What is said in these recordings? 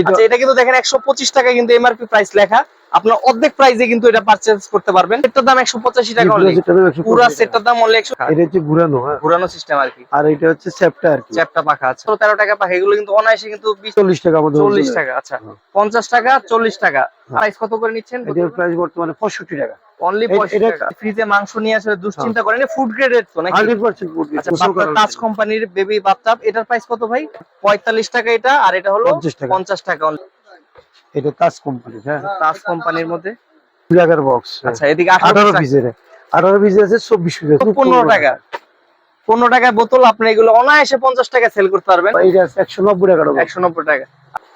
আচ্ছা এটা কিন্তু দেখেন একশো পঁচিশ টাকা কিন্তু এমআরপি প্রাইস লেখা। আপনার অর্ধেক প্রাইসে কিন্তু এটা পারচেজ করতে পারবেন। এটার দাম একশো পঁচাশি টাকা পুরো only। সেটটার দাম 150 পুরা টাকা। অনলি একশো এটা হচ্ছে ঘুরানো হ্যাঁ। ঘুরানো সিস্টেম আর কি। আর এটা হচ্ছে চ্যাপটা আর কি। চ্যাপটা পাখা আছে। তেরো টাকা পাখা এগুলো কিন্তু অনায়াসে কিন্তু বিশ চল্লিশ টাকা আমাদের চল্লিশ wholesale। টাকা আচ্ছা। হ্যাঁ। পঞ্চাশ টাকা চল্লিশ টাকা। প্রাইস কত করে নিচ্ছেন? এটার প্রাইস বর্তমানে পঁয়ষট্টি টাকা। অনলি এটা- টাকা। ফ্রিজে মাংস নিয়ে আসলে দুশ্চিন্তা করেন। ফুড গ্রেডের তো নাকি? হান্ড্রেড পার্সেন্ট আচ্ছা তাজ কোম্পানির বেবি বাথটাব এটার প্রাইস কত ভাই? পঁয়তাল্লিশ টাকা এটা আর এটা হলো 50 টাকা। পঞ্চাশ টাকা only। এটা তাজ কোম্পানি হ্যাঁ। তাজ কোম্পানির মধ্যে? জায়গার বক্স আচ্ছা এদিকে আঠারো আঠারো পিস পিসের আঠারো পিস আছে চব্বিশ পিস আছে পনেরো টাকা পনেরো টাকায় বোতল আপনি এগুলো অনায়াসে পঞ্চাশ টাকা সেল করতে পারবেন। এটা আছে একশো নব্বই টাকা দাম। একশো নব্বই টাকা।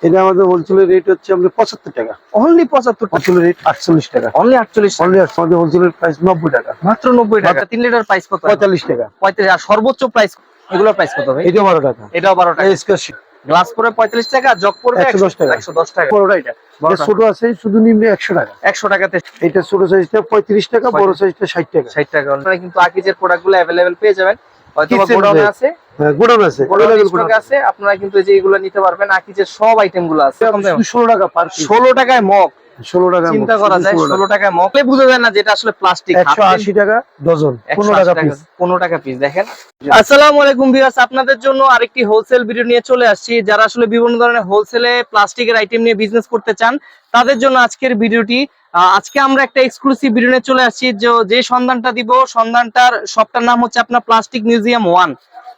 এটা আমাদের হোলসেল রেট হচ্ছে আমাদের পঁচাত্তর টাকা। অনলি পঁচাত্তর টাকা? হোলসেল রেট আটচল্লিশ টাকা। অনলি আটচল্লিশ টাকা? অনলি আমাদের হোলসেল প্রাইস নব্বই টাকা। মাত্র নব্বই টাকা। তিন লিটার প্রাইস কত? পঁয়তাল্লিশ টাকা। পঁয়ত্রিশ আর সর্বোচ্চ প্রাইস এগুলোর প্রাইস কত ভাই? এটা বারো টাকা। এটাও বারো টাকা। স্কোয়ার গ্লাস পরে পঁয়তাল্লিশ টাকা জগ পড়বে 110 টাকা। একশো দশ টাকা। বড়টা এটা। ছোট আছে শুধু নিম্নে একশো টাকা। একশো টাকাতে এটা ছোট সাইজটা পঁয়ত্রিশ টাকা বড় সাইজটা ষাট টাকা। ষাট টাকা। আপনারা কিন্তু আকিজের প্রোডাক্টগুলো অ্যাভেলেবেল পেয়ে যাবেন। হয়তো গোডাউনে আছে। হ্যাঁ, গোডাউন আছে আপনারা কিন্তু যে এগুলো নিতে পারবেন আকিজের সব আইটেমগুলো আছে। ষোলো টাকা পার ষোলো টাকায় মগ। ষোলো টাকা চিন্তা করা যায় ষোলো টাকায় মগ বুঝা যায় না যেটা আসলে প্লাস্টিক একশো আশি টাকা ডজন পনেরো টাকা পিস পনেরো টাকা পিস দেখেন। আসসালামু আলাইকুম ভিউয়ার্স আপনাদের জন্য আরেকটি হোলসেল ভিডিও নিয়ে চলে আসছি। যারা আসলে বিভিন্ন ধরনের হোলসেলে প্লাস্টিকের আইটেম নিয়ে বিজনেস করতে চান তাদের জন্য আজকের ভিডিওটি আজকে আমরা একটা এক্সক্লুসিভ ভিডিও নিয়ে চলে আসছি। যে যে সন্ধানটা দিব সন্ধানটার শপটার নাম হচ্ছে আপনার প্লাস্টিক মিউজিয়াম ওয়ান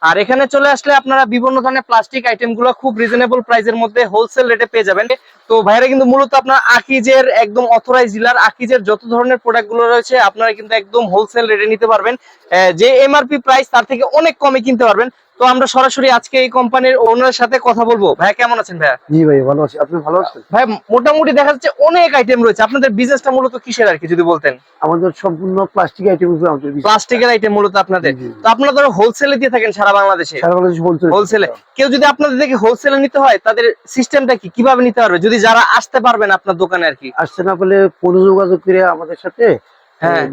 আর এখানে চলে আসলে আপনারা বিভিন্ন ধরনের প্লাস্টিক আইটেমগুলো খুব রিজনেবল প্রাইস এর মধ্যে হোলসেল রেটে পেয়ে যাবেন। তো ভাইরা কিন্তু মূলত আপনার আকিজের একদম অথরাইজ ডিলার আকিজের যত ধরনের প্রোডাক্টগুলো রয়েছে, আপনারা কিন্তু একদম হোলসেল রেটে নিতে পারবেন। যে এমআরপি প্রাইস তার থেকে অনেক কমে কিনতে পারবেন। তো আমরা সরাসরি আজকে এই কোম্পানির ওনারের সাথে কথা বলব। ভাইয়া কেমন আছেন ভাইয়া? জি ভাই ভালো আছি। আপনি ভালো আছেন? ভাই মোটামুটি দেখা যাচ্ছে অনেক আইটেম রয়েছে। আপনাদের বিজনেসটা মূলত কিসের আর কি যদি বলতেন? আমাদের সম্পূর্ণ প্লাস্টিক আইটেম আমাদের প্লাস্টিকের আইটেম মূলত আপনাদের। তো আপনারা ধরো হোলসেলে দিয়ে থাকেন সারা বাংলাদেশে। সারা বাংলাদেশ হোলসেলে কেউ যদি আপনাদের থেকে হোলসেলে নিতে হয় তাদের সিস্টেমটা কি? কীভাবে নিতে পারবে? যদি যারা আসতে পারবেন আপনার দোকানে আর কি। আসছে না পেলে কোনো যোগাযোগ করে আমাদের সাথে।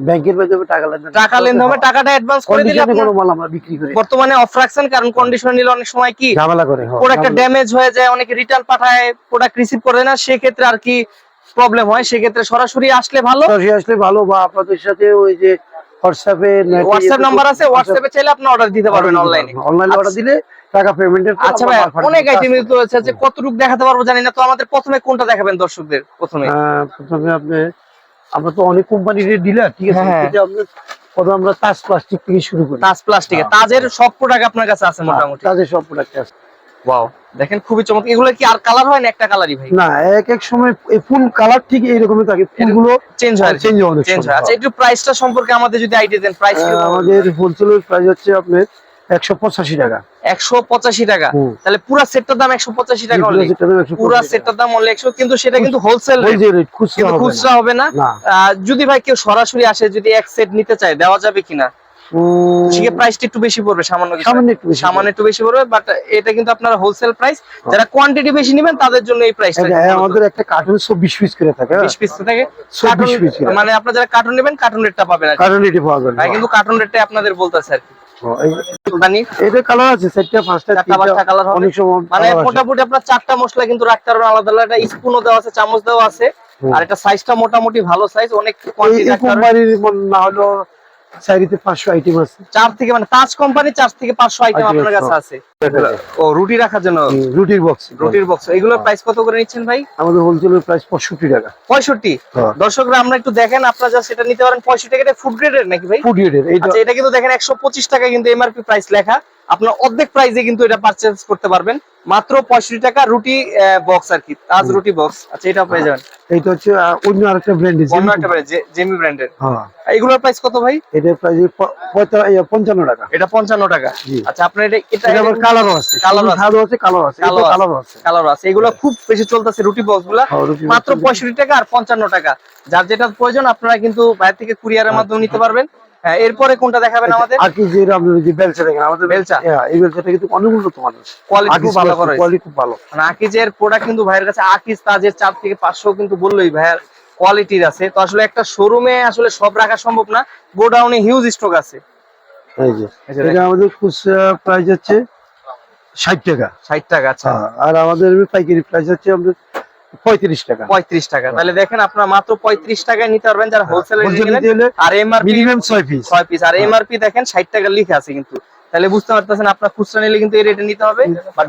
ব্যাংকের মাধ্যমে টাকা লেনদেন টাকা লেনদেন হবে টাকাটা অ্যাডভান্স করে দিলে কন্ডিশনে কোনো মাল আমরা বিক্রি করি বর্তমানে অফ রাখছেন কারণ কন্ডিশন নিলে অনেক সময় কি ঝামেলা করে হ্যাঁ, প্রোডাক্টটা ড্যামেজ হয়ে যায় অনেকে রিটার্ন পাঠায় প্রোডাক্ট রিসিভ করে না সেক্ষেত্রে আর কি প্রবলেম হয়। সেক্ষেত্রে সরাসরি আসলে ভালো। সরাসরি আসলে ভালো বা আপনাদের সাথে ওই যে হোয়াটসঅ্যাপে হোয়াটসঅ্যাপ নাম্বার আছে হোয়াটসঅ্যাপে চাইলে আপনি অর্ডার দিতে পারবেন অনলাইনে অনলাইনে অর্ডার দিলে টাকা পেমেন্টের আচ্ছা ভাই অনেক আইটেম যে কতটুকু দেখাতে পারব জানি না তো আমাদের প্রথমে কোনটা দেখাবেন দর্শকদের প্রথমে? প্রথমে আপনি আমরা তো অনেক কোম্পানির ডিলার ঠিক আছে? হ্যাঁ। আমরা প্রথমে আমরা তাজ প্লাস্টিক থেকে শুরু করি। তাজ প্লাস্টিকে হ্যাঁ। তাজের সব প্রোডাক্ট আপনার কাছে আছে মোটামুটি? তাজের সব প্রোডাক্ট আছে। ওয়াও দেখেন খুবই চমৎকার। এগুলো কি আর কালার হয় না একটা কালারই ভাই? না এক এক সময় এই ফুল কালার ঠিক এইরকমই থাকে। ফুলগুলো চেঞ্জ হয় চেঞ্জ হয় চেঞ্জ হয়। আচ্ছা একটু প্রাইসটা সম্পর্কে আমাদের যদি আইডিয়া দেন প্রাইস আমাদের হোলসেলের প্রাইস হচ্ছে আপনার একশো পঁচাশি টাকা। একশো পঁচাশি টাকা। তাহলে পুরা সেটটার দাম একশো পঁচাশি টাকা 185 পুরা। সেটটার দাম অনলি একশো কিন্তু সেটা কিন্তু হোলসেল rate, খুচরা হবে না। যদি ভাই কেউ সরাসরি আসে যদি এক সেট নিতে চায় দেওয়া যাবে কিনা? উম, সেক্ষেত্রে প্রাইসটা একটু বেশি পড়বে সামান্য সামান্য একটু বেশি পড়বে। বাট এটা কিন্তু আপনার হোলসেল প্রাইস যারা কোয়ান্টিটি বেশি নেবেন তাদের জন্য এই প্রাইসটা আমাদের একটা কার্টুন পিস করে থাকে হ্যাঁ। বিশ পিস থেকে। 24 piece মানে আপনারা যারা কার্টুন নেবেন কার্টুন রেটটা পাবেন কার্টুন কিন্তু কার্টুন আপনাদের বলতেছে আর কি। হ্যাঁ, এটা কালার আছে চারটা পাঁচটা চারটা পাঁচটা কালার হবে। অনেক সময় মানে মোটামুটি আপনার চারটা মশলা কিন্তু রাখতে পারবেন আলাদা আলাদা। স্পুনও দেওয়া আছে চামচ দেওয়া আছে। আর এটা সাইজটা মোটামুটি ভালো সাইজ অনেক কোয়ান্টিটি রাখতে পারবেন। কোম্পানির না হলো আইটেম আছে। চার থেকে মানে তাজ কোম্পানি চার থেকে পাঁচশো আইটেম আপনার কাছে আছে, আছে। ও রুটি রাখার জন্য? রুটির বক্স রুটির বক্স এগুলোর প্রাইস কত করে নিচ্ছেন ভাই? আমাদের হোলসেলের প্রাইস পঁয়ষট্টি টাকা। পঁয়ষট্টি? হ্যাঁ। দর্শকরা আমরা একটু দেখেন আপনারা যা সেটা নিতে পারেন। পঁয়ষট্টি টাকা ফুড গ্রেডের নাকি ভাই? ফুড গ্রেডের আচ্ছা এটা কিন্তু দেখেন একশো পঁচিশ টাকা কিন্তু এমআরপি প্রাইস লেখা। আপনার অর্ধেক প্রাইসে কিন্তু এটা পারচেজ করতে পারবেন। মাত্র পঁয়ষট্টি টাকা রুটি বক্স আর কি। তাজ রুটি বক্স আচ্ছা এটা পেয়ে যাবেন। এইটা হচ্ছে অন্য আরেকটা ব্র্যান্ডের অন্য একটা জে- জেমি ব্র্যান্ডের হ্যাঁ। এগুলোর প্রাইস কত ভাই? এটার প্রাইস পঞ্চান্ন টাকা। এটা পঞ্চান্ন টাকা। আচ্ছা আপনার এটা এটা কালারও আছে আছে। আছে আছে আছে। এগুলো খুব বেশি চলতেছে রুটি হ্যাঁ, মাত্রগুলো। পঁয়ষট্টি টাকা আর পঞ্চান্ন টাকা। যার যেটা প্রয়োজন আপনারা কিন্তু বাইরে থেকে কুরিয়ারের মাধ্যমে নিতে পারবেন। হ্যাঁ এরপরে কোনটা দেখাবেন আমাদের? আর কি যে আপনার যে বেলচা দেখেন আমাদের বেলচা? হ্যাঁ, এই বেলচাটা কিন্তু অনেক উন্নত মানের। কোয়ালিটি খুব ভালো করা কোয়ালিটি খুব ভালো। মানে আকিজের প্রোডাক্ট কিন্তু ভাইয়ের কাছে আকিজ তাজের চার থেকে পাঁচশো কিন্তু বললোই ভাইয়ের কোয়ালিটির আছে। তো আসলে একটা শোরুমে আসলে সব রাখা সম্ভব না। গোডাউনে হিউজ স্টক আছে। এই যে এটা আমাদের খুচরা প্রাইস হচ্ছে ষাট টাকা। ষাট টাকা আচ্ছা। হ্যাঁ, আর আমাদের পাইকারি প্রাইস হচ্ছে আমাদের পঁয়ত্রিশ টাকা। পঁয়ত্রিশ টাকা। তাহলে দেখেন আপনারা মাত্র পঁয়ত্রিশ টাকায় নিতে পারবেন যারা হোলসেলে আর এমআরপি মিনিমাম ছয় পিস ছয় পিস আর এমআরপি দেখেন ষাট টাকা লিখে আছে কিন্তু। তাহলে বুঝতে পারতেছেন আপনার খুচরা নিলে কিন্তু এই রেটে নিতে হবে বাট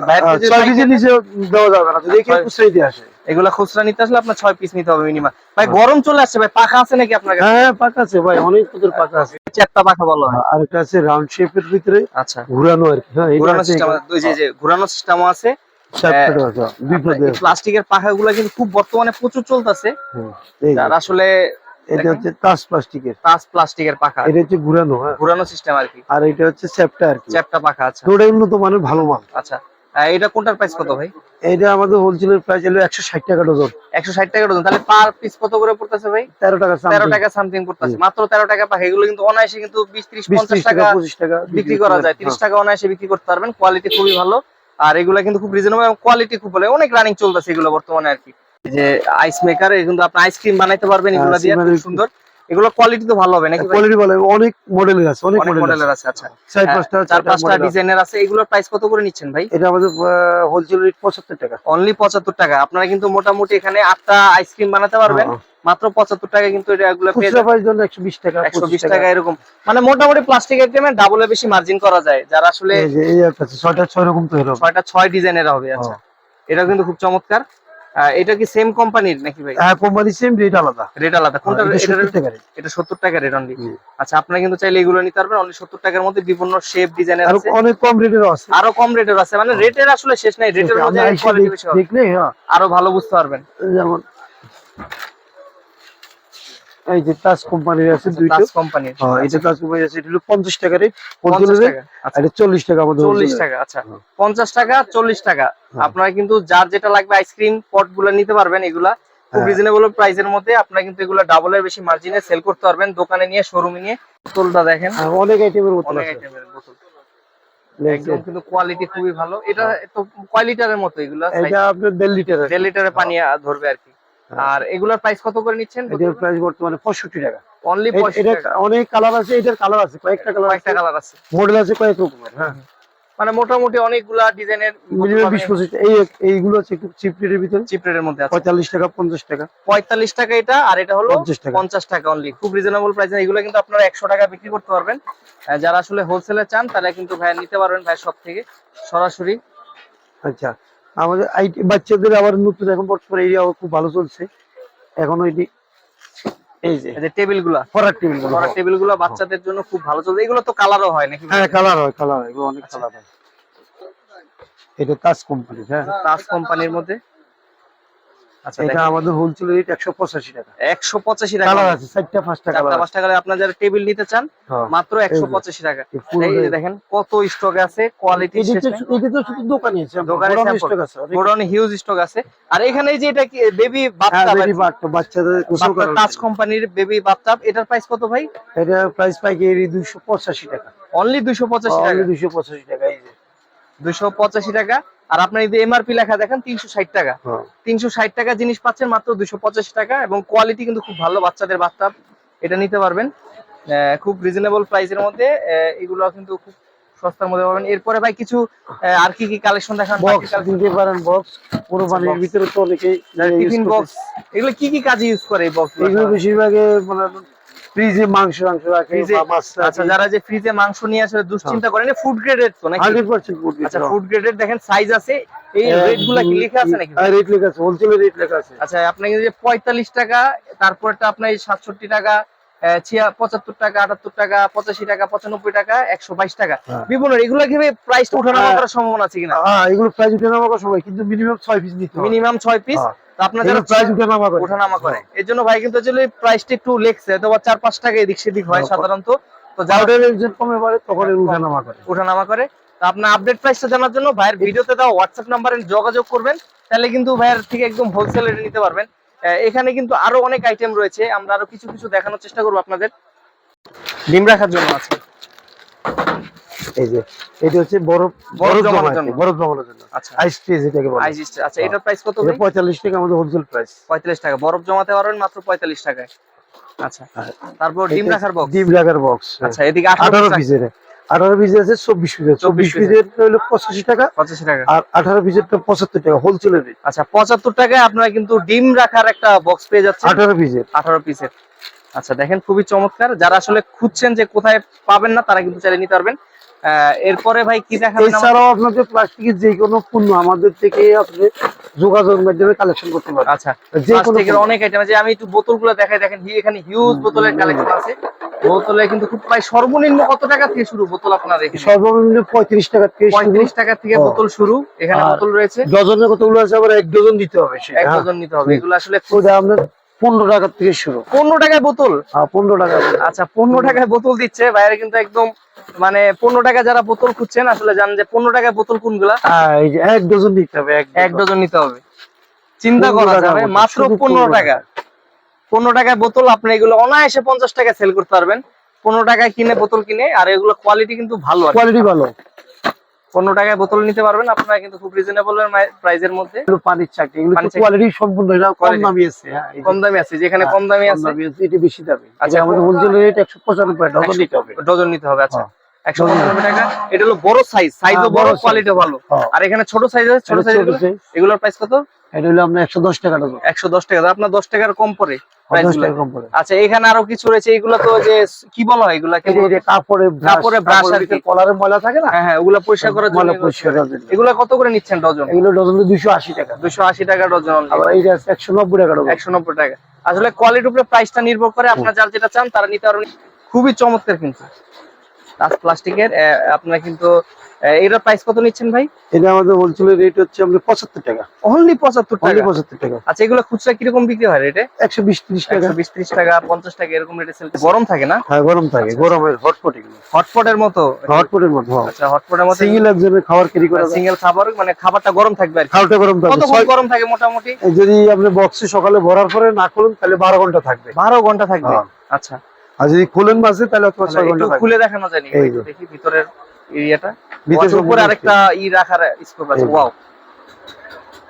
নিচে দেওয়া যাবে না যদি খুচরাই আসে। এগুলা খুচরা নিতে আসলে আপনার ছয় পিস নিতে হবে মিনিমাম ভাই গরম চলে আসছে ভাই পাখা আছে নাকি আপনার কাছে? হ্যাঁ পাকা আছে ভাই অনেক প্রকার পাকা আছে। চারটা পাখা বলা হয়। আর একটা আছে রাউন্ড শেপের ভিতরে আচ্ছা। ঘুরানো আর কি হ্যাঁ আছে সিস্টেম যে যে ঘুরানো। প্লাস্টিকের পাখাগুলো কিন্তু খুব বর্তমানে প্রচুর চলতেছে। যারা আসলে এটা হচ্ছে তাস প্লাস্টিকের। তাজ প্লাস্টিকের পাখা। এটা হচ্ছে ঘুরানো হ্যাঁ। ঘুরানো সিস্টেম আর কি। আর এটা হচ্ছে চ্যাপটা আর কি। চ্যাপটা পাখা আচ্ছা। দুটোই উন্নত মানের ভালো মাল। আচ্ছা। এটা কোনটার প্রাইস কত ভাই? এটা আমাদের হোলসেলের প্রাইস হলো একশো ষাট টাকা ডজন। একশো ষাট টাকা ডজন। তাহলে পার পিস কত করে পড়তেছে ভাই? তেরো টাকা তেরো something। টাকা সামথিং পড়তেছে। মাত্র তেরো টাকা পাখা। এগুলো কিন্তু অনায়াসে কিন্তু বিশ ত্রিশ বিশ পঞ্চাশ ত্রিশ টাকা টাকা পঁচিশ টাকা বিক্রি করা যায়। তিরিশ টাকা অনায়াসে বিক্রি করতে পারবেন। কোয়ালিটি খুবই ভালো। আর এগুলা কিন্তু খুব রিজনেবল কোয়ালিটি খুব ভালো। অনেক রানিং চলতেছে এগুলো বর্তমানে আর কি। যে আইস মেকার কিন্তু আপনি আইসক্রিম বানাইতে পারবেন হ্যাঁ, এগুলো দিয়ে খুব সুন্দর। এগুলো কোয়ালিটি তো ভালো হবে নাকি কোয়ালিটি ভালো অনেক মডেলের আছে অনেক মডেলের আছে। আচ্ছা। চার হ্যাঁ, পাঁচটা চার পাঁচটা ডিজাইনের আছে। এগুলোর প্রাইস কত করে নিচ্ছেন ভাই? এটা আমাদের হোলসেল রেট পঁচাত্তর টাকা। অনলি পঁচাত্তর টাকা। আপনারা কিন্তু মোটামুটি এখানে আটটা আইসক্রিম বানাতে পারবেন। হ্যাঁ। মাত্র পঁচাত্তর টাকা কিন্তু এটা এগুলো পেয়ে খুচরা প্রাইস জন্য একশো বিশ টাকা একশো 25 বিশ টাকা। এরকম। মানে মোটামুটি প্লাস্টিক আইটেমে ডাবলে বেশি মার্জিন করা যায়। যারা আসলে এই যে এই আছে, ছয়টা ছয় রকম তো এরকম। ছয়টা ছয় ডিজাইনের হবে আচ্ছা। এটাও কিন্তু খুব চমৎকার। এটা কি সেম কোম্পানির নাকি ভাই? হ্যাঁ কোম্পানি সেম রেট আলাদা। রেট আলাদা। কোনটা এটা এটার- 70 টাকা রেট অনলি। আচ্ছা আপনারা কিন্তু চাইলে এগুলো নিতে পারবেন। অনলি সত্তর টাকার মধ্যে বিভিন্ন শেপ ডিজাইনের আর আছে। অনেক কম রেটের আছে। আরও কম রেটের আছে। মানে রেটের আসলে শেষ নাই। রেটের আপনি মধ্যে কোয়ালিটি বেশি হবে। দেখলে হ্যাঁ। আরও ভালো বুঝতে পারবেন। যেমন এই যে তাজ কোম্পানির আছে দুইটা। তাজ কোম্পানির হ্যাঁ এটা তাজ কোম্পানির আছে এটা হলো পঞ্চাশ টাকা রেট পঞ্চাশ হোলসেল রেট টাকা? আচ্ছা। আর এটা চল্লিশ টাকা আমাদের চল্লিশ wholesale টাকা আচ্ছা। হ্যাঁ। পঞ্চাশ টাকা চল্লিশ টাকা। হ্যাঁ। আপনারা কিন্তু যার যেটা লাগবে আইসক্রিম পটগুলো নিতে পারবেন এগুলা। খুব হ্যাঁ। রিজনেবল প্রাইসের মধ্যে আপনারা কিন্তু এগুলো ডাবলের বেশি মার্জিনে সেল করতে পারবেন দোকানে নিয়ে শোরুমে নিয়ে। বোতলটা দেখেন। হ্যাঁ, অনেক আইটেমের অনেক আছে। আইটেমের বোতল। একদম কিন্তু কোয়ালিটি খুবই ভালো। এটা তো কয় লিটারের মতো এগুলো। এটা আপনার দেড় লিটার আছে দেড় লিটারের পানি ধরবে আর কি। হ্যাঁ। আর এগুলোর প্রাইস কত করে নিচ্ছেন এটার প্রাইস বর্তমানে পঁয়ষট্টি টাকা। অনলি এ- টাকা। অনেক কালার আছে এটার কালার আছে কয়েকটা কালার কয়েকটা কালার আছে। মডেল আছে কয়েক রকমের হ্যাঁ। মানে মোটামুটি অনেকগুলা ডিজাইনের মিনিমাম বিশ পঁচিশ এই এইগুলো আছে একটু চিপ রেটের ভিতরে। চিপ রেটের মধ্যে আছে। পঁয়তাল্লিশ টাকা পঞ্চাশ টাকা। পঁয়তাল্লিশ টাকা এটা আর এটা হলো পঞ্চাশ টাকা। পঞ্চাশ টাকা অনলি খুব রিজনেবল প্রাইস এগুলো কিন্তু আপনারা একশো টাকা বিক্রি করতে পারবেন। যারা আসলে হোলসেলে চান তারা কিন্তু ভাই নিতে পারবেন ভাই সব থেকে সরাসরি। আচ্ছা। আমাদের আইটি বাচ্চাদের আবার নতুন এখন বর্তমানে এরিয়া খুব ভালো চলছে। এখন ওইটি এই যে এই যে টেবিলগুলা টেবিলগুলো বাচ্চাদের জন্য খুব ভালো চলছে। এগুলো তো কালারও হয় নাকি? হ্যাঁ কালার হয় কালার হয়। এগুলো অনেক আচ্ছা। কালার হয়। এটা তাস কোম্পানি হ্যাঁ। তাস কোম্পানির মধ্যে? এটা আমাদের হোলসেল রেট একশো পঁচাশি টাকা। একশো পঁচাশি টাকা। কালার আছে চারটা পাঁচটা চারটা কালার পাঁচটা করে আপনার যারা টেবিল নিতে চান মাত্র একশো পঁচাশি টাকা। এই যে দেখেন কত স্টক আছে কোয়ালিটি এটা তো শুধু দোকানে আছে দোকানে দোকানে স্টক আছে অনেক- হিউজ স্টক আছে। আর এখানে যে এটা কি বেবি হ্যাঁ বাচ্চা বেবি বাচ্চা বাচ্চাদের গোসল কোম্পানির বেবি বাথটাব এটার প্রাইস কত ভাই? এটা প্রাইস পাইকারি দুইশো পঁচাশি টাকা। অনলি দুইশো পঁচাশি টাকা। দুইশো পঁচাশি টাকা এই যে। দুইশো পঁচাশি টাকা। আর আপনার এই যে এমআরপি লেখা দেখেন তিনশো ষাট টাকা। হ্যাঁ। তিনশো ষাট টাকা জিনিস পাচ্ছেন মাত্র দুইশো পঁচাশি টাকা এবং কোয়ালিটি কিন্তু খুব ভালো বাচ্চাদের বাথটাব এটা নিতে পারবেন। খুব রিজনেবল প্রাইসের মধ্যে এগুলো কিন্তু খুব সস্তার মধ্যে পাবেন। এরপরে ভাই কিছু আর কি কি কালেকশন দেখান? বক্স নিতে পারেন বক্স পুরো আচ্ছা, বাড়ির ভিতরে তো অনেকেই টিফিন বক্স এগুলো কি কি কাজে ইউজ করে এই বক্স এগুলো বেশিরভাগে মানে ফ্রিজে মাংস মাংস রাখে আচ্ছা যারা যে ফ্রিজে মাংস নিয়ে আসলে দুশ্চিন্তা করেন ফুড গ্রেডেড তো নাকি? আচ্ছা ফুড গ্রেডেড দেখেন সাইজ আছে এই গুলা কি লেখা আছে নাকি? রেট লেখা আছে হোলসেলের রেট লেখা আছে। আচ্ছা আপনার কিন্তু যে পঁয়তাল্লিশ টাকা তারপরটা আপনার এই সাতষট্টি টাকা আহ, পঁচাত্তর টাকা আটাত্তর টাকা পঁচাশি টাকা পঁচানব্বই টাকা একশো বাইশ টাকা। হ্যাঁ। বিভিন্ন এগুলো কীভাবে প্রাইসটা ওঠানামা হ্যাঁ। করার সম্ভাবনা আছে কিনা? হ্যাঁ এগুলো প্রাইস উঠে নামা সময় কিন্তু মিনিমাম ছয় পিস নিতে মিনিমাম ছয় পিস হ্যাঁ। আপনার যারা প্রাইস করে। ওঠানামা করে। এর জন্য ভাই কিন্তু আসলে প্রাইসটা একটু লেখছে অথবা চার পাঁচ টাকা এদিক সেদিক হয় হ্যাঁ, সাধারণত। তো কমে তখন করে। ওঠানামা করে। তো আপনার আপডেট প্রাইসটা জানার জন্য ভাইয়ের ভিডিওতে দেওয়া হোয়াটসঅ্যাপ নাম্বারে যোগাযোগ করবেন তাহলে কিন্তু ভাইয়ের থেকে একদম হোলসেল রেটে নিতে পারবেন। এখানে কিন্তু আরও অনেক আইটেম রয়েছে আমরা আরও কিছু কিছু দেখানোর চেষ্টা করব আপনাদের। ডিম রাখার জন্য আছে এই যে এটা হচ্ছে বরফ বরফ জমানোর জন্য। জন্য বরফ জমানোর জন্য। আচ্ছা। আইস ট্রে যেটাকে বলে। আইস আচ্ছা এটার প্রাইস কত এটা ভাই? পঁয়তাল্লিশ টাকা আমাদের হোলসেল প্রাইস পঁয়তাল্লিশ টাকা। বরফ জমাতে পারবেন মাত্র পঁয়তাল্লিশ টাকায়। আচ্ছা তারপর ডিম রাখার বক্স ডিম রাখার বক্স আচ্ছা এদিকে আঠারো আঠারো piece পিসের আঠারো পিস আছে চব্বিশ পিস 24 পিসের হলো পঁচাশি টাকা। পঁচাশি টাকা। আর আঠারো পিসেরটা পঁচাত্তর টাকা হোলসেল রেট আচ্ছা পঁচাত্তর টাকায় আপনারা কিন্তু ডিম রাখার একটা বক্স পেয়ে যাচ্ছেন। আঠারো পিসের আঠারো পিসের আচ্ছা দেখেন খুবই চমৎকার। যারা আসলে খুঁজছেন যে কোথায় পাবেন না তারা কিন্তু চাইলে নিতে পারবেন। এরপরে ভাই কি দেখাবেন? এছাড়াও আপনাদের প্লাস্টিকের যে কোনো পণ্য আমাদের থেকে আপনি যোগাযোগের মাধ্যমে কালেকশন করতে পারবেন। আচ্ছা যে কোনো অনেক আইটেম আছে। আমি একটু বোতলগুলো দেখাই দেখেন এখানে হিউজ বোতলের কালেকশন আছে। বোতলে কিন্তু খুব প্রায় সর্বনিম্ন কত টাকা থেকে শুরু বোতল আপনার এখানে? সর্বনিম্ন পঁয়ত্রিশ টাকা থেকে শুরু। পঁয়ত্রিশ টাকা থেকে বোতল শুরু। এখানে বোতল রয়েছে। ডজনের কতগুলো আছে? আবার এক ডজন দিতে হবে এক। ডজন নিতে হবে। এগুলো আসলে ওটা আপনার পনেরো টাকা থেকে শুরু। পনেরো টাকায় বোতল? হ্যাঁ পনেরো টাকা আচ্ছা পনেরো টাকায় বোতল দিচ্ছে। বাইরে কিন্তু একদম মানে পনেরো টাকা যারা বোতল খুঁজছেন আসলে জানেন যে পনেরো টাকায় বোতল কোনগুলা? হ্যাঁ, এক ডজন দিতে হবে এক ডজন। নিতে হবে। চিন্তা 15 করা যাবে মাত্র পনেরো টাকা। পনেরো টাকায় বোতল আপনি এগুলো অনায়াসে পঞ্চাশ টাকা সেল করতে পারবেন। পনেরো টাকায় কিনে বোতল কিনে আর এগুলো কোয়ালিটি কিন্তু ভালো কোয়ালিটি ভালো। পনেরো টাকায় বোতল নিতে পারবেন। আপনারা কিন্তু খুব রিজনেবল প্রাইসের মধ্যে। পানির চাকরি। কোয়ালিটি সম্পূর্ণ কম। দামি আছে। হ্যাঁ, কম দামি আছে যেখানে কম দামি আছে। এটি বেশি দামি। আচ্ছা, আমাদের হোলসেল রেট একশো পঁচানব্বই ডজন নিতে হবে। ডজন নিতে হবে আচ্ছা। হ্যাঁ। টাকা। এটা হলো বড় সাইজ সাইজও হ্যাঁ, বড় বড় ভালো। হ্যাঁ। আর এখানে ছোট সাইজ আছে ছোট সাইজ। এগুলোর প্রাইস কত? এটা হলো আপনার একশো দশ টাকা টাকা। আপনার টাকার কম পড়ে পড়ে। আচ্ছা এখানে আরও কিছু রয়েছে। এগুলো তো যে কি বলা হয় এগুলা এই কাপড়ে কাপড়ে brush আর কি। কলারে ময়লা থাকে না? হ্যাঁ হ্যাঁ ওগুলা পরিষ্কার করার জন্য ময়লা এগুলো- পরিষ্কার করার জন্য। এগুলা কত করে নিচ্ছেন ডজন এগুলো ডজন দুইশো আশি টাকা। দুশো আশি টাকা ডজন আবার একশো নব্বই টাকা ডজন একশো নব্বই টাকা। আসলে কোয়ালিটির উপরে প্রাইসটা নির্ভর করে। আপনার যার যেটা চান তারা নিতে পারবেন খুবই চমৎকার কিন্তু। প্লাস্টিকের আপনারা কিন্তু এটার প্রাইস কত নিচ্ছেন ভাই? এটা আমাদের হোলসেল রেট হচ্ছে আমাদের পঁচাত্তর টাকা। অনলি পঁচাত্তর অনলি টাকা? পঁচাত্তর টাকা। আচ্ছা এগুলো খুচরা কীরকম বিক্রি হয় রেটে একশো বিশ ত্রিশ টাকা। একশো বিশ ত্রিশ টাকা পঞ্চাশ টাকা এরকম রেটে সেল গরম থাকে না? হ্যাঁ গরম থাকে। গরমের হটপট এগুলো। হটপটের মতো? হটপটের মধ্যে আচ্ছা হটপটের মতো? সিঙ্গেল একজনের খাবার ক্যারি করা সিঙ্গেল খাবার মানে খাবারটা গরম থাকবে আর কি। খাওয়াটা গরম থাকবে। ছয়- গরম থাকে মোটামুটি? যদি আপনি বক্সে সকালে ভরার পরে না খুলুন তাহলে বারো ঘণ্টা থাকবে। বারো ঘণ্টা থাকবে? হ্যাঁ। আচ্ছা। আর যদি খুলেন মাঝে তাহলে অথবা ছয় ঘণ্টা খুলে দেখানো যায় নাকি? দেখি ভিতরের এরিয়াটা। ভিতরের উপরে আরেকটা ই রাখার স্কোপ আছে। ওয়াও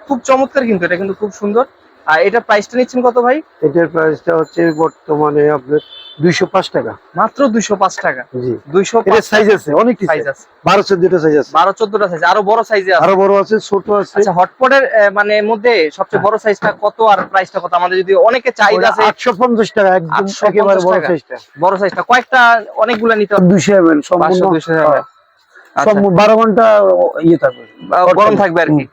খুব চমৎকার কিন্তু এটা কিন্তু খুব সুন্দর। আর এটা প্রাইসটা নিচ্ছেন কত ভাই? এটার প্রাইসটা হচ্ছে বর্তমানে আপনার দুইশো পাঁচ টাকা। মাত্র দুইশো পাঁচ টাকা। জি। দুইশো সাইজ আছে অনেক সাইজ আছে। বারো চোদ্দটা সাইজ আছে। বারো চোদ্দটা সাইজ আরও বড় সাইজে আছে। আরও বড় আছে ছোট আছে। আচ্ছা হটপটের মানে মধ্যে সবচেয়ে বড় সাইজটা কত আর প্রাইসটা কত? আমাদের যদি অনেকে চাহিদা আছে আটশো পঞ্চাশ টাকা একদম একেবারে বড় সাইজটা বড় সাইজটা কয়েকটা অনেকগুলা নিতে হবে। দুইশো এমএল সম্পূর্ণ। দুইশো হ্যাঁ, আচ্ছা। বারো ঘণ্টা ইয়ে থাকবে। গরম থাকবে আর কি।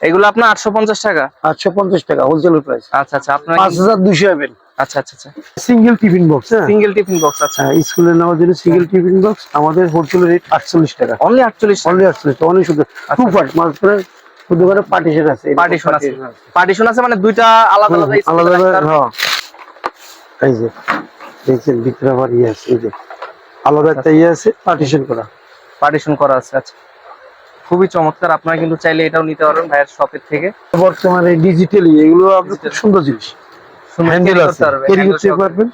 এগুলো আপনার আটশো পঞ্চাশ টাকা? আটশো পঞ্চাশ টাকা হোলসেল প্রাইস আচ্ছা আচ্ছা আপনার পাঁচ হাজার দুইশো এমএল আচ্ছা আচ্ছা আচ্ছা। সিঙ্গেল টিফিন বক্স হ্যাঁ? সিঙ্গেল টিফিন বক্স আচ্ছা। হ্যাঁ, স্কুলে নেওয়ার জন্য সিঙ্গেল টিফিন বক্স আমাদের হোলসেল রেট আটচল্লিশ টাকা। অনলি আটচল্লিশ অনলি আটচল্লিশ অনেক শুধু টু পার্ট মাত্র শুধু করে পার্টিশন আছে। পার্টিশন আছে। পার্টিশন আছে। মানে দুইটা আলাদা আলাদা আলাদা আলাদা হ্যাঁ। এই যে দেখছেন ভিতরে আবার ইয়ে আছে এই যে আলাদা একটা ইয়ে আছে পার্টিশন করা। পার্টিশন করা আছে আচ্ছা। খুবই চমৎকার। আপনারা কিন্তু চাইলে এটাও নিতে পারবেন ভাইয়ের শপের থেকে। বর্তমানে ডিজিটালি এগুলো আপনার খুব সুন্দর জিনিস। হ্যান্ডেল আছে। ক্যারি করতে পারবেন।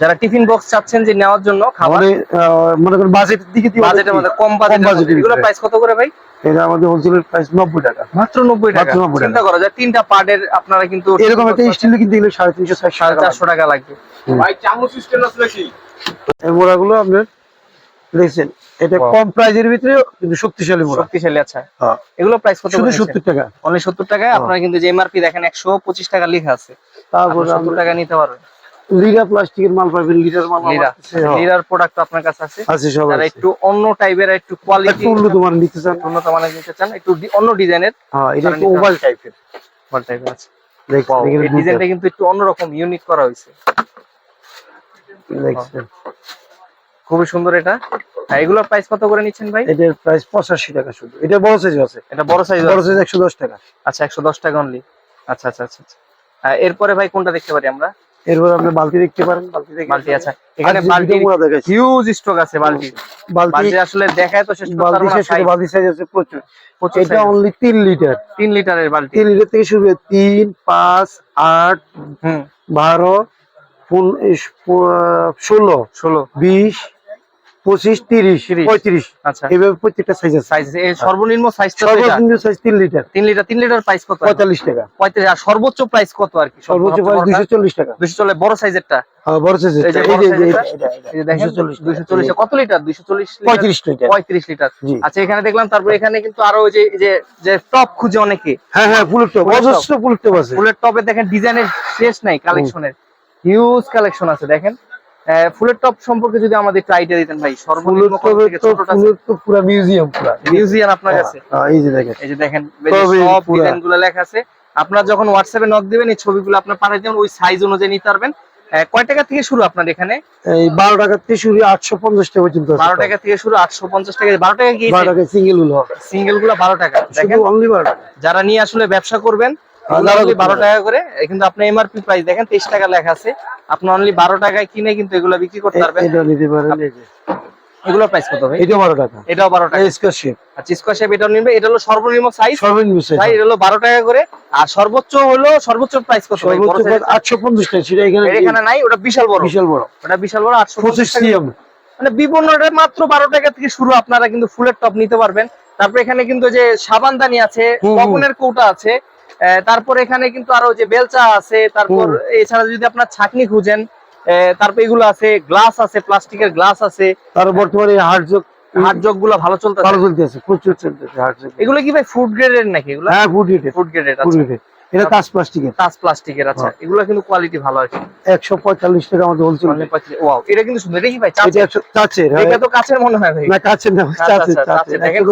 যারা টিফিন বক্স চাচ্ছেন যে নেওয়ার জন্য খাবার আহ, মনে করেন বাজেটের দিকে বাজেটের মধ্যে কম বাজেটের budget মধ্যে। এর এগুলো প্রাইস কত করে ভাই? এটা আমাদের হোলসেলের প্রাইস নব্বই টাকা। মাত্র নব্বই টাকা। মাত্র 90 টাকা। চিন্তা করা যায় তিনটা পার্টের আপনারা কিন্তু এরকম একটা স্টিল কিন্তু এগুলো সাড়ে তিনশো সাড়ে চারশো টাকা। টাকা লাগবে। ভাই চামচ সিস্টেম আছে নাকি? এই মোড়াগুলো আপনার দেখছেন। এটা কম প্রাইজের ভিতরে কিন্তু শক্তিশালী মোড়া। শক্তিশালী আচ্ছা। হ্যাঁ। এগুলো প্রাইস কত শুধু সত্তর টাকা। অনলি সত্তর টাকায় আপনারা কিন্তু যে এমআরপি দেখেন একশো পঁচিশ টাকা লেখা আছে। তারপর সত্তর টাকা নিতে পারবেন। লিরা প্লাস্টিকের মাল পাবেন লিটার মাল লিরা হ্যাঁ, লিরার প্রোডাক্ট আপনার কাছে আছে। আছে সব আছে। একটু অন্য টাইপের একটু কোয়ালিটি একটু উন্নত মান নিতে চান। উন্নত মানের নিতে চান একটু অন্য ডিজাইনের। হ্যাঁ এটা একটু ওভাল টাইপের মাল টাইপের আছে। এই ডিজাইনটা কিন্তু একটু অন্যরকম ইউনিক করা হয়েছে। খুবই সুন্দর এটা। আর এগুলোর প্রাইস কত করে নিচ্ছেন ভাই? এটার প্রাইস পঁচাশি টাকা শুধু। এটা বড় সাইজ আছে। এটা বড় সাইজ বড় সাইজ একশো দশ টাকা। আচ্ছা একশো দশ টাকা অনলি আচ্ছা আচ্ছা আচ্ছা আচ্ছা। এরপরে ভাই কোনটা দেখতে পারি আমরা? এরপর আপনি বালতি দেখতে পারেন বালতি দেখে বালতি আচ্ছা। এখানে বালতি হিউজ স্টক আছে বালতি। বালতি আসলে দেখায় তো শেষ বালতি শেষ করে বালতি সাইজ আছে প্রচুর। প্রচুর এটা অনলি তিন লিটার তিন লিটারের বালতি। তিন লিটার থেকে শুরু করে তিন পাঁচ আট হুম। বারো পন- ইস- প- ষোলো ষোলো। বিশ পঁচিশ তিরিশ পঁয়ত্রিশ। আচ্ছা। এইভাবে প্রত্যেকটা সাইজ সর্বনিম্ন সাইজ সর্বনিম্ন সাইজ তিন লিটার তিন লিটার তিন লিটার প্রাইস কত? পঁয়তাল্লিশ টাকা। পঁয়ত্রিশ আর সর্বোচ্চ প্রাইস কত আর কি? সর্বোচ্চ প্রাইস দুশো চল্লিশ টাকা। দুশো চলে বড় সাইজেরটা হ্যাঁ, বড় সাইজ এই যে এই বড় যে size এই যে এটা, এটা, এটা, এই যে দেখেন 240 দুশো চল্লিশ কত লিটার দুশো চল্লিশ পঁয়ত্রিশ লিটার পঁয়ত্রিশ লিটার আচ্ছা এখানে দেখলাম তারপর এখানে কিন্তু আরও ওই যে টপ খুঁজে অনেকে। হ্যাঁ হ্যাঁ ফুলের টপ ফুলের টপ। অজস্র ফুলের টপ আছে। ফুলের টপে দেখেন ডিজাইনের শেষ নাই কালেকশনের হিউজ কালেকশন আছে দেখেন। ফুলের টপ সম্পর্কে যদি আমাদের একটু আইডিয়া দিতেন ভাই সর্বনিম্ন পুরো মিউজিয়াম পুরো। মিউজিয়াম আপনার কাছে? হ্যাঁ, এই যে দেখেন। এই যে দেখেন সব পুরা। ডিজাইনগুলো লেখা আছে। আপনার যখন হোয়াটসঅ্যাপে নক দিবেন এই ছবিগুলো আপনার পাঠিয়ে দেবেন ওই সাইজ অনুযায়ী নিতে পারবেন। কয় টাকা থেকে শুরু আপনার এখানে? এই বারো টাকা থেকে শুরু আটশো পঞ্চাশ টাকা পর্যন্ত বারো টাকা থেকে শুরু আটশো পঞ্চাশ টাকা। বারো টাকা কি বারো টাকা সিঙ্গেল হবে। সিঙ্গেলগুলো বারো টাকা। দেখেন। অনলি বারো টাকা। যারা নিয়ে আসলে ব্যবসা করবেন যারা বারো টাকা করে। কিন্তু আপনার এমআরপি প্রাইস দেখেন তেইশ টাকা লেখা আছে। আপনি অনলি বারো টাকায় কিনে কিন্তু এগুলো বিক্রি করতে পারবেন। এগুলোর প্রাইস কত ভাই? এটা বারো টাকা। এটাও বারো টাকা। এই স্কোয়ার শেপ আচ্ছা স্কোয়ার শেপ এটাও নিবে। এটা হলো সর্বনিম্ন সাইজ সর্বনিম্ন। সাইজ এটা হলো বারো টাকা করে। আর সর্বোচ্চ হলো সর্বোচ্চ প্রাইস কত ভাই? বড় সর্বোচ্চ size? এর? আটশো পঞ্চাশ টাকা। সেটা এখানে এখানে নাই ওটা বিশাল বড়। বিশাল বড়। ওটা বিশাল বড় আটশো পঁচিশ সিএম। মানে বিভিন্ন মাত্র বারো টাকা থেকে শুরু। আপনারা কিন্তু ফুলের টপ নিতে পারবেন। তারপর এখানে কিন্তু যে সাবানদানি আছে। কৌটা আছে তারপর এখানে কিন্তু আরও যে বেলচা আছে তারপর এছাড়া যদি আপনার ছাকনি খুঁজেন তারপর এগুলো আছে গ্লাস আছে প্লাস্টিকের গ্লাস আছে। তার বর্তমানে হার্ড জগগুলো ভালো চলতেছে? ভালো চলতেছে প্রচুর চলতেছে এগুলো কি ভাই ফুড গ্রেডের নাকি এগুলো? হ্যাঁ ফুড রেটেড ফুড গ্রেডের আছে এটা কাঁচ প্লাস্টিকের। আছে হ্যাঁ। এগুলো কিন্তু কোয়ালিটি ভালো আছে একশো পঁয়তাল্লিশ টাকা আমাদের হোলসেল ওয়াও এটা কিন্তু সুন্দর। এটা কি ভাই এটা এটা তো কাছের মনে হয় ভাই। না কাছের না আচ্ছা, আচ্ছা, আচ্ছা, দেখেন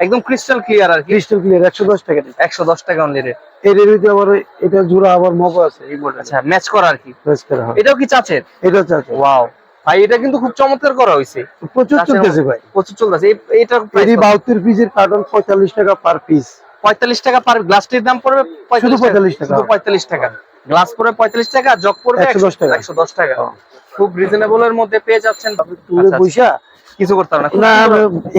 একশো দশ। একদম ক্রিস্টাল ক্লিয়ার আর ক্রিস্টাল ক্লিয়ার একশো দশ টাকা একশো দশ টাকা অনলি রেট এর ভিতরে আবার এটা জোড়া আবার মগো আছে এই মডেল আচ্ছা ম্যাচ করা আর কি। বেশ করা হয়। এটাও কি চাচের? এটা চাচ্ছে ওয়াও ভাই এটা কিন্তু খুব চমৎকার করা হয়েছে প্রচুর চাচের চলতেছে ভাই। প্রচুর চলতেছে। এই- এটার এরই বাহাত্তর পিসের কার্টন পঁয়তাল্লিশ টাকা পার পিস পঁয়তাল্লিশ টাকা পার গ্লাসটির দাম পড়বে 45 টাকা। পঁয়তাল্লিশ টাকা। গ্লাস পড়বে পঁয়তাল্লিশ টাকা জগ পড়বে 110 টাকা। একশো দশ টাকা। হ্যাঁ। খুব রিজনেবল এর মধ্যে পেয়ে যাচ্ছেন। তুলে আচ্ছা, পয়সা কিছু করতে হবে না।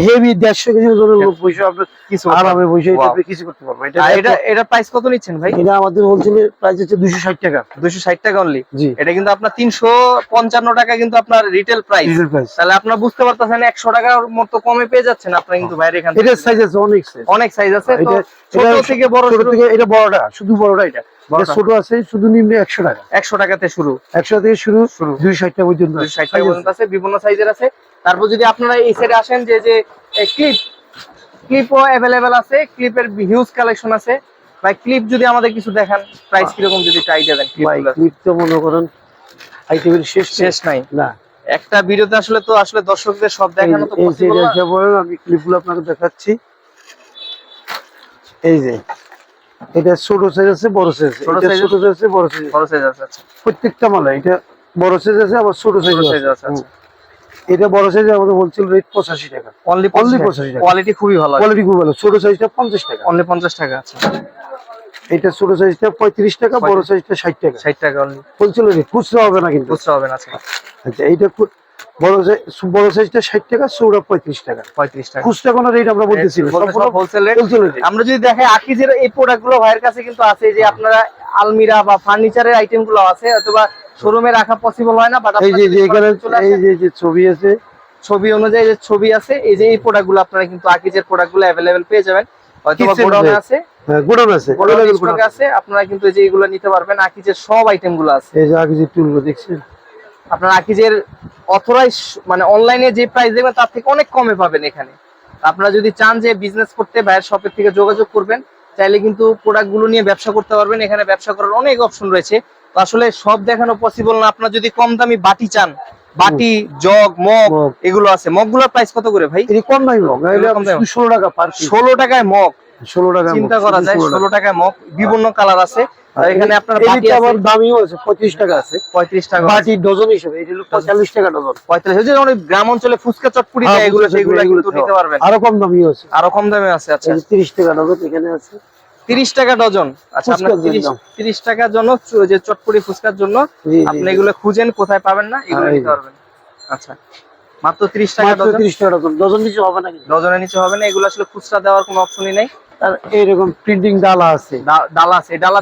হেভি দেড়শো কেজি ওজনের লোক পয়সা আপনার কিছু আরামে বসে এটা আপনি কিছু করতে পারবেন এটা এটা এটা প্রাইস কত নিচ্ছেন ভাই? এটা আমাদের হোলসেলের প্রাইস হচ্ছে দুশো ষাট টাকা। দুশো ষাট টাকা অনলি এটা কিন্তু আপনার তিনশো পঞ্চান্ন টাকা কিন্তু আপনার রিটেল প্রাইস ডিজেল প্রাইস তাহলে আপনারা বুঝতে পারতেছেন একশো টাকার মতো কমে পেয়ে যাচ্ছেন আপনারা কিন্তু বাইরে এখান থেকে। এটার সাইজ আছে অনেক size। অনেক সাইজ আছে। তো ছোট থেকে বড় ছোট থেকে এটা বড়টা শুধু বড়টা এটা এটা। ছোট আছে শুধু নিম্নে একশো টাকা। একশো টাকাতে শুরু। একশো থেকে শুরু শুরু। দুই ষাট টাকা পর্যন্ত ষাট টাকা। পর্যন্ত আছে। বিভিন্ন সাইজের আছে। তারপর যদি আপনারা এই সাইডে আসেন যে যে ক্লিপ ক্লিপও অ্যাভেলেবেল আছে ক্লিপের হিউজ কালেকশন আছে। ভাই ক্লিপ যদি আমাদের কিছু দেখান প্রাইস কীরকম যদি আইডিয়া দেন ক্লিপ তো মনে করেন আইটেমের শেষ শেষ নাই। না। একটা ভিডিওতে আসলে তো আসলে দর্শকদের সব দেখানো তো পসিবল না। আমি ক্লিপগুলো আপনাকে দেখাচ্ছি। এই যে এটা ছোট সাইজ আছে বড় সাইজ ছোট ছোট সাইজ আছে বড় সাইজ বড় সাইজ আছে আচ্ছা। প্রত্যেকটা মালা এটা বড় সাইজ আছে আবার ছোট সাইজ আছে। আচ্ছা। এটা বড় সাইজ আমাদের হোলসেল রেট পঁচাশি টাকা। অনলি Only 85 85 টাকা। কোয়ালিটি খুবই ভালো কোয়ালিটি খুব ভালো। ছোট সাইজটা পঞ্চাশ টাকা। অনলি পঞ্চাশ টাকা আছে এটা ছোট সাইজটা পঁয়ত্রিশ টাকা বড় সাইজটা ষাট টাকা। ষাট টাকা অনলি হোলসেল রেট খুচরা হবে না কিন্তু। খুচরা হবে না আচ্ছা। আচ্ছা এইটা বড় বড় সাইজটা ষাট টাকা চৌড়া পঁয়ত্রিশ টাকা। পঁয়ত্রিশ টাকা। খুচরা কোনো রেট আমরা বলতেছি না হোলসেল রেট হোলসেল রেট আমরা যদি দেখে আকিজের এই প্রোডাক্টগুলো ভাইয়ের কাছে কিন্তু আছে যে আপনারা আলমিরা বা ফার্নিচারের আইটেমগুলো আছে অথবা শোরুমে রাখা পসিবল হয় না বাট এই যে যে এখানে এই যে যে ছবি আছে। ছবি অনুযায়ী যে ছবি আছে এই যে এই প্রোডাক্টগুলো আপনারা কিন্তু আকিজের প্রোডাক্টগুলো অ্যাভেলেবেল পেয়ে যাবেন। হয়তো গোডাউনে আছে। হ্যাঁ গোডাউন আছে গোডাউনে। আছে আপনারা কিন্তু এই যে এগুলো নিতে পারবেন আকিজের সব আইটেমগুলো আছে। এই যে টুলগুলো দেখছেন? আপনার আকিজের অথরাইজ মানে অনলাইনে যে প্রাইস দেবেন তার থেকে অনেক কমে পাবেন এখানে। আপনারা যদি চান যে বিজনেস করতে ভাইয়ের শপের থেকে যোগাযোগ করবেন চাইলে কিন্তু প্রোডাক্টগুলো নিয়ে ব্যবসা করতে পারবেন। এখানে ব্যবসা করার অনেক অপশন রয়েছে। তো আসলে সব দেখানো পসিবল না। আপনার যদি কম দামি বাটি চান বাটি জগ মগ। এগুলো আছে। মগগুলোর প্রাইস কত করে ভাই? কম দামি মগ। ষোলো টাকা ষোলো টাকায় মগ। ষোলো টাকা চিন্তা করা যায় ষোলো টাকায় মগ। বিভিন্ন কালার আছে। আর এখানে আপনার বাটি আবার দামিও আছে টাকা আছে। পঁয়ত্রিশ টাকা বাটি ডজন হিসেবে এটা হলো পঁয়তাল্লিশ। টাকা ডজন। পঁয়তাল্লিশ ওই যে গ্রাম অঞ্চলে ফুচকা চটপুরি হ্যাঁ, দেয় এগুলো সেগুলো কিন্তু নিতে পারবেন। আরও কম দামিও আছে। আরও কম দামে আছে আচ্ছা। এই যে তিরিশ টাকা ডজন এখানে আছে। তিরিশ টাকা ডজন। আচ্ছা আপনার ফুচকার তিরিশ জন্য। তিরিশ টাকার জন্য যে চটপুরি ফুচকার জন্য আপনি এগুলো খুঁজেন কোথায় পাবেন না এগুলো হ্যাঁ, নিতে পারবেন। আচ্ছা মাত্র তিরিশ টাকা মাত্র ডজন। তিরিশ টাকা ডজন। ডজন কিছু হবে না ডজনের নিচে হবে না এগুলো আসলে খুচরা দেওয়ার কোনো অপশনই নেই। আর এইরকম প্রিন্টিং ডালা আছে। ডালা আছে ডালা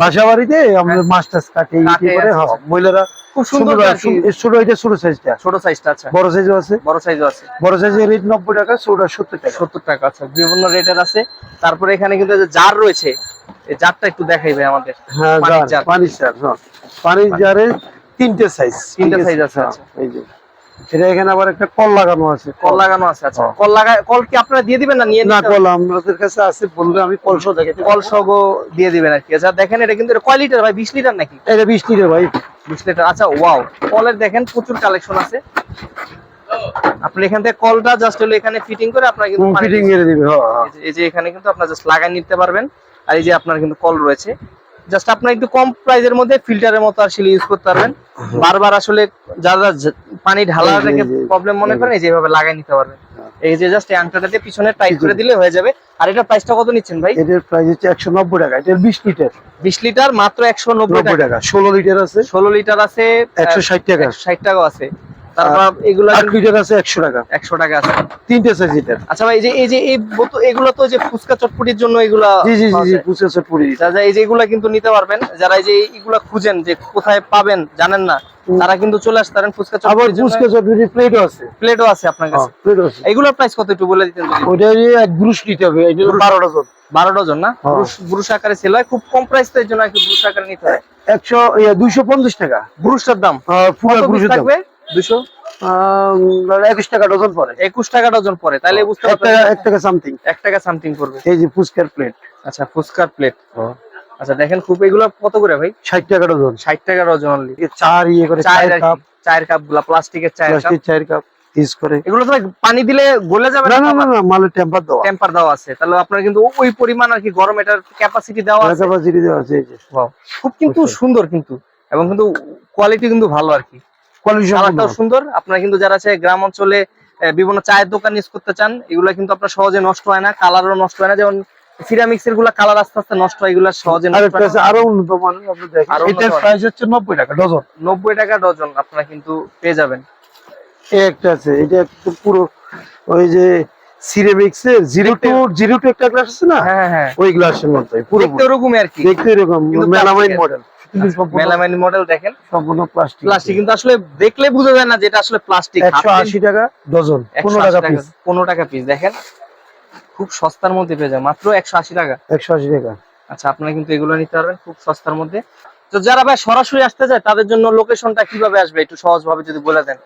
আমাদের মাস্টার্স কাটে করে আচ্ছা, হ্যাঁ, মহিলারা খুব সুন্দর ছোট এটা ছোট সাইজটা ছোট সাইজটা আচ্ছা। বড় সাইজও আছে। বড় সাইজও আছে। বড় সাইজের রেট নব্বই টাকা ছোটটা সত্তর টাকা। সত্তর টাকা আছে বিভিন্ন রেটের আছে। তারপরে এখানে কিন্তু জার রয়েছে এই জারটা একটু দেখাই ভাই আমাদের। হ্যাঁ পানির জার। পানির জার হ্যাঁ। পানির তিনটে সাইজ তিনটে সাইজ আছে, আচ্ছা। এই যে। এটা এখানে আবার একটা কল লাগানো আছে। কল লাগানো আছে আচ্ছা। হ্যাঁ। কল লাগায় কল কি আপনারা দিয়ে দিবেন না নিয়ে না কল আমাদের কাছে আছে বললে আমি কল সহ দেখাতে কল সহ দিয়ে দিবেন আর কি। আচ্ছা দেখেন এটা কিন্তু কয় লিটার ভাই? বিশ লিটার নাকি? এটা বিশ লিটার ভাই। বিশ লিটার আচ্ছা ওয়াও কলের দেখেন প্রচুর কালেকশন আছে। আপনি এখান থেকে কলটা জাস্ট হলো এখানে ফিটিং করে আপনারা কিন্তু ফিটিং মেরে দিবে হ্যাঁ হ্যাঁ। এই যে- এখানে কিন্তু আপনার জাস্ট লাগাই নিতে পারবেন। আর এই যে আপনার কিন্তু কল রয়েছে। জাস্ট আপনার একটু কম প্রাইজের মধ্যে ফিল্টারের মতো আসলে ইউজ করতে পারবেন। বারবার আসলে যারা পানি ঢালাটাকে প্রবলেম মনে করেন এই যে এভাবে লাগাই নিতে পারবেন। হ্যাঁ। এই যে জাস্ট আংটাটাতে পিছনে টাইট করে দিলে হয়ে যাবে। আর এটার প্রাইসটা কত নিচ্ছেন ভাই? এটার প্রাইস হচ্ছে একশো নব্বই টাকা। এটার বিশ লিটার। বিশ লিটার মাত্র একশো নব্বই নব্বই টাকা। টাকা। ষোলো লিটার আছে। ষোলো লিটার আছে একশো ষাট টাকা। ষাট টাকা আছে। তারপর এগুলো আট আছে একশো টাকা। একশো টাকা আছে। তিনটে সাইজ আচ্ছা ভাই এই যে এই যে এই এগুলো তো যে ফুচকা চটপটির জন্য এগুলা জি জি জি পাওয়া জি যায়। যারা এই যে এগুলা কিন্তু নিতে পারবেন। যারা এই যে এগুলা খুঁজেন যে কোথায় পাবেন জানেন না তারা কিন্তু চলে আসতে পারেন ফুচকা আবার চটপুরি প্লেটও আছে। প্লেটও আছে আপনার কাছে। প্লেটও আছে। এগুলোর প্রাইস কত একটু বলে দিতেন যদি? এক নিতে হবে এটা ডজন। বারো ডজন না? হ্যাঁ। ব্রুশ ব্রুশ আকারে হয়। খুব কম প্রাইস তো এর জন্য একটু ব্রুশ আকারে নিতে হয়। একশো দুইশো পঞ্চাশ টাকা। ব্রুশটার দাম? আহ, পুরো দাম। থাকবে? দুশো একুশ টাকা ডজন পরে একুশ টাকা ডজন পরে তাহলে বুঝতে এক টাকা এক টাকা সামথিং এক টাকা সামথিং পড়বে। এই যে ফুচকার প্লেট আচ্ছা ফুচকার প্লেট আচ্ছা দেখেন খুব এগুলো কত করে ভাই? ষাট টাকা ডজন ষাট টাকা ডজন অনলি চার ইয়ে করে চায়ের কাপ চায়ের কাপগুলা প্লাস্টিকের চায়ের কাপ প্লাস্টিক কাপ ইউজ করে। এগুলো তো পানি দিলে গলে যাবে না? না না না মালের টেম্পার দেওয়া। টেম্পার দেওয়া আছে। তাহলে আপনার কিন্তু ওই পরিমাণ আর কি গরম এটার ক্যাপাসিটি দেওয়া আছে। ক্যাপাসিটি দেওয়া আছে এই যে। খুব কিন্তু সুন্দর কিন্তু এবং কিন্তু কোয়ালিটি কিন্তু ভালো আর কি। কালারটাও সুন্দর। আপনারা কিন্তু যারা আছে গ্রাম অঞ্চলে বিভিন্ন চায়ের দোকান ইউজ করতে চান এগুলো কিন্তু আপনার সহজে নষ্ট হয় না কালারও নষ্ট হয় না। যেমন সিরামিক্স এরগুলা কালার আস্তে আস্তে নষ্ট হয় এগুলো সহজে আর নষ্ট একটা আছে না। আরও উন্নত মানের আপনি দেখেন। এটার প্রাইস হচ্ছে নব্বই টাকা ডজন। নব্বই টাকা ডজন আপনারা কিন্তু পেয়ে যাবেন। এই একটা আছে এটা একটু পুরো ওই যে সিরেমিক্স এর একটা গ্লাস আছে না? হ্যাঁ হ্যাঁ হ্যাঁ। ওই গ্লাসের মতো পুরো দেখতে আর কি। দেখতে এরকম মেলামাইন মডেল মেলামাইন মডেল দেখেন। সম্পূর্ণ প্লাস্টিক প্লাস্টিক কিন্তু আসলে দেখলে বোঝা যায় না যেটা আসলে প্লাস্টিক একশো আশি টাকা ডজন পনেরো টাকা পিস পনেরো টাকা পিস দেখেন। খুব সস্তার মধ্যে পেয়ে যায় মাত্র একশো আশি টাকা। একশো আশি টাকা। আচ্ছা আপনারা কিন্তু এগুলো নিতে পারবেন খুব সস্তার মধ্যে। তো যারা ভাই সরাসরি আসতে চায় তাদের জন্য লোকেশনটা কীভাবে আসবে একটু সহজ ভাবে যদি বলে দেন।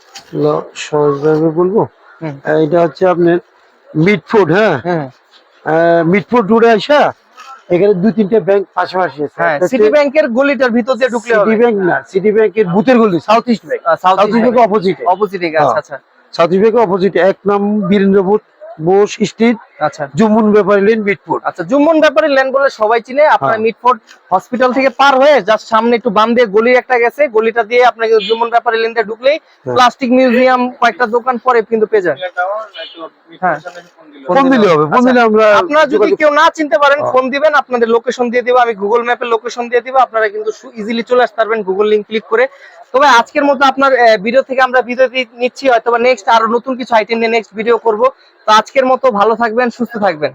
সহজভাবে বলব। এটা হচ্ছে আপনার মিটফুড হ্যাঁ? হ্যাঁ মিটফুড রোডে আসা এখানে দুই তিনটে ব্যাংক পাশাপাশি আছে। ব্যাংক সিটি ব্যাংকের গলিটার ভিতর দিয়ে ঢুকলে সিটি ব্যাংক না সিটি ব্যাংকের বুথের গলি south east bank south east bank opposite অপোজিটে আচ্ছা আচ্ছা। সাউথ ইস্ট ব্যাংক অপোজিট এক নাম বীরেন্দ্র বুথ বোস স্ট্রিট আচ্ছা জুমুন ব্যাপারী লেন আচ্ছা ব্যাপারে ল্যান্ড বলে সবাই চিনে আপনার হ্যাঁ। মিটফোর্ড হসপিটাল থেকে পার হয়ে জাস্ট সামনে একটু বাম দিয়ে গলি একটা গেছে গলিটা দিয়ে আপনাকে ব্যাপারে লেনটা ঢুকলেই হ্যাঁ। প্লাস্টিক মিউজিয়াম কয়েকটা দোকান পরে কিন্তু পেয়ে যান হ্যাঁ। ফোন দিলে হবে ফোন আচ্ছা, দিলে আমরা আপনারা যদি কেউ না চিনতে পারেন। ফোন দিবেন আপনাদের লোকেশন দিয়ে দিব আমি গুগল ম্যাপের লোকেশন দিয়ে দিব আপনারা কিন্তু ইজিলি চলে আসতে পারবেন গুগল লিংক ক্লিক করে তবে আজকের মতো আপনার ভিডিও থেকে আমরা ভিডিও নিচ্ছি। হয়তো নেক্সট আরও নতুন কিছু আইটেম নিয়ে নেক্সট ভিডিও করব। তো আজকের মতো ভালো থাকবেন, সুস্থ থাকবেন।